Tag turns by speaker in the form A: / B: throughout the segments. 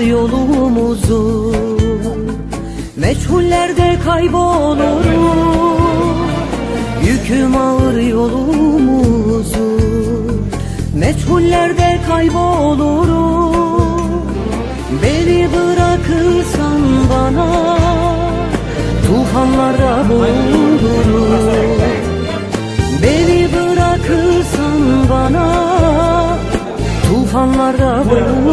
A: yolumuzu. Meçhullerde kaybolurum Yüküm ağır yolumuzu. Meçhullerde kaybolurum Beni bırakırsan bana Tufanlarda boğulurum Beni bırakırsan bana Tufanlarda boğulurum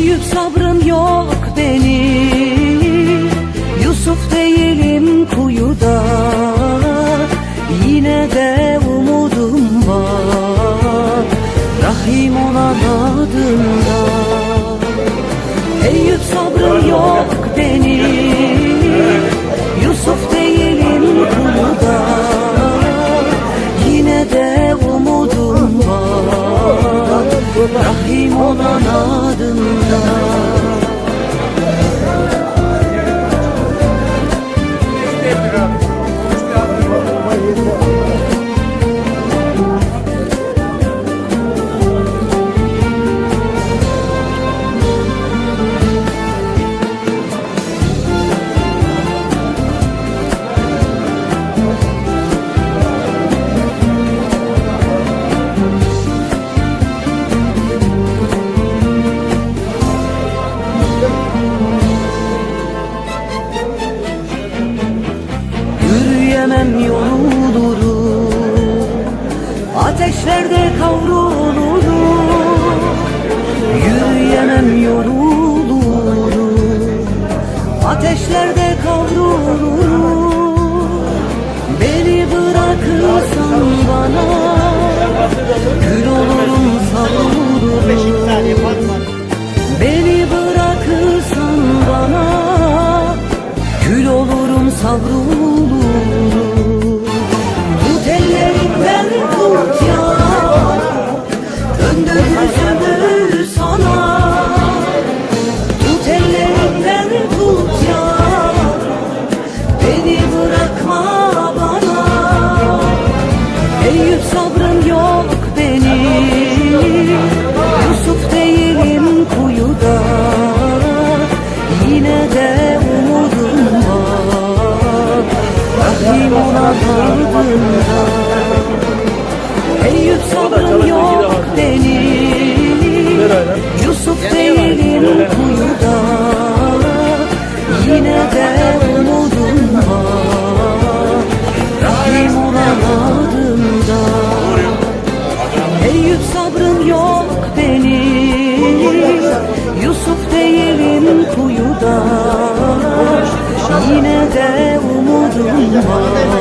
A: Eyüp sabrım yok benim. Yusuf değilim kuyuda. Yine de umudum var. Rahim olan adında Eyüp sabrım yok benim. Yusuf değilim kuyuda. Yine de umudum var. Rahim olan adında Yürüyemem yorulurum Ateşlerde kavrulurum Rahim olan ardında Eyüp sabrım yok benim Yusuf değilim kuyuda Yine de umudum var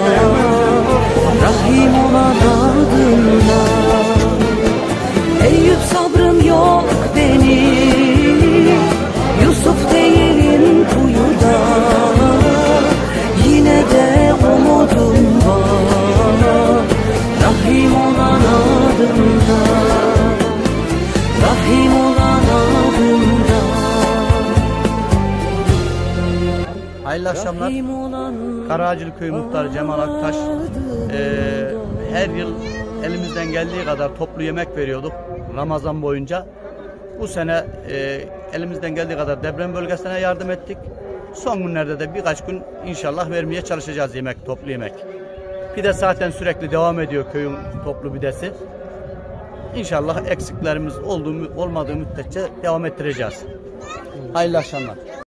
B: Hayırlı akşamlar. Karaağacılı Köyü Muhtarı Cemal Aktaş. Ee, her yıl elimizden geldiği kadar toplu yemek veriyorduk Ramazan boyunca. Bu sene e, elimizden geldiği kadar deprem bölgesine yardım ettik. Son günlerde de birkaç gün inşallah vermeye çalışacağız yemek, toplu yemek. Pide zaten sürekli devam ediyor köyün toplu pidesi. İnşallah eksiklerimiz olduğu, olmadığı müddetçe devam ettireceğiz. Hayırlı akşamlar.